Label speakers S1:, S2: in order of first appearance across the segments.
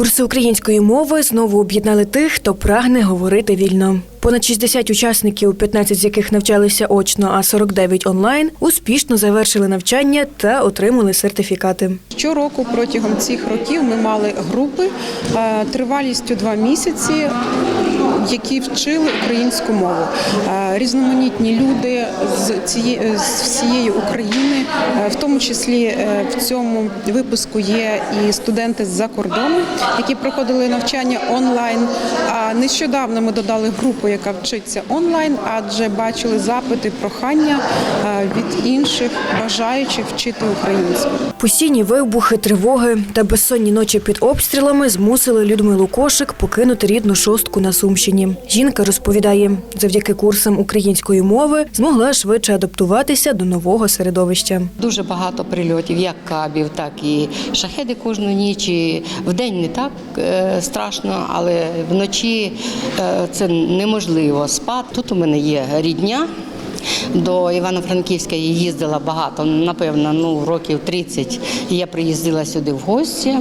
S1: Курси української мови знову об'єднали тих, хто прагне говорити вільно. Понад 60 учасників, 15 з яких навчалися очно, а 49 онлайн, успішно завершили навчання та отримали сертифікати.
S2: Щороку протягом цих років ми мали групи тривалістю два місяці, які вчили українську мову. Різноманітні люди з цієї з всієї України, е, в тому числі е, в цьому випуску є і студенти з-за кордону, які проходили навчання онлайн. А нещодавно ми додали групу, яка вчиться онлайн, адже бачили запити, прохання е, від інших бажаючих вчити українську.
S1: Постійні вибухи, тривоги та безсонні ночі під обстрілами змусили Людмилу Кошик покинути рідну шостку на Сумщині. Жінка розповідає, завдяки курсам української мови змогла швидше адаптуватися до нового середовища.
S3: Дуже багато прильотів, як кабів, так і шахеди кожну ніч. І вдень не так е, страшно, але вночі е, це неможливо спати. Тут у мене є рідня. До Івано-Франківська я їздила багато, напевно, ну років 30. І Я приїздила сюди в гості,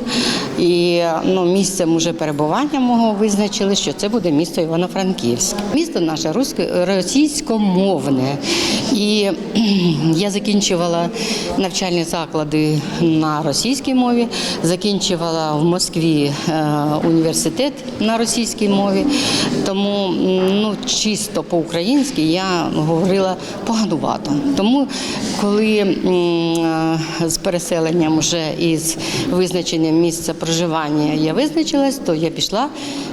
S3: і ну, місцем уже перебування мого визначили, що це буде місто Івано-Франківськ. Місто наше російськомовне. І я закінчувала навчальні заклади на російській мові, закінчувала в Москві е, університет на російській мові. Тому ну, чисто по-українськи я говорила поганувато. Тому, коли е, з переселенням вже із визначенням місця проживання я визначилась, то я пішла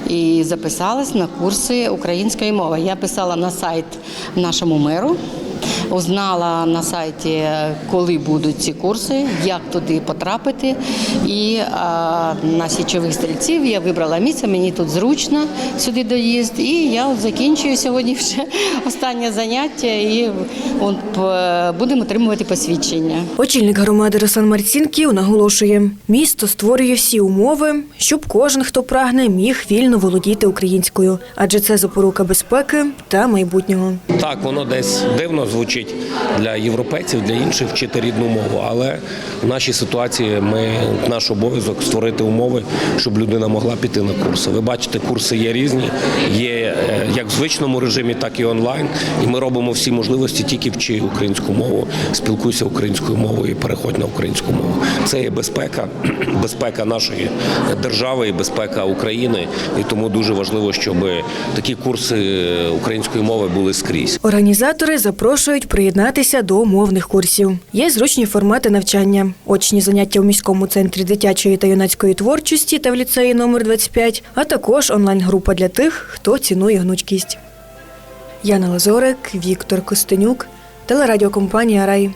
S3: і записалась на курси української мови. Я писала на сайт нашому меру. Узнала на сайті, коли будуть ці курси, як туди потрапити. І а, на січових стрільців я вибрала місце, мені тут зручно сюди доїзд. І я от закінчую сьогодні вже останнє заняття і от, е, будемо отримувати посвідчення.
S1: Очільник громади Руслан Марцінків наголошує, місто створює всі умови, щоб кожен, хто прагне, міг вільно володіти українською, адже це запорука безпеки та майбутнього.
S4: Так, воно десь дивно звучить для європейців, для інших вчити рідну мову. Але в нашій ситуації ми наш обов'язок створити умови, щоб людина могла піти на курси. Ви бачите, курси є різні, є е, як в звичному режимі, так і онлайн. І ми робимо всі можливості тільки вчи українську мову, спілкуйся українською мовою і переходь на українську мову. Це є безпека, безпека нашої держави і безпека України. І тому дуже важливо, щоб такі курси української мови були скрізь.
S1: Організатори запрошують приєднатися до мовних курсів. Є зручні формати навчання, очні заняття у міському центрі дитячої та юнацької творчості та в ліцеї номер 25, а також онлайн-група для тих, хто цінує гнучкість. Яна Лазорик, Віктор Костенюк, телерадіокомпанія Рай.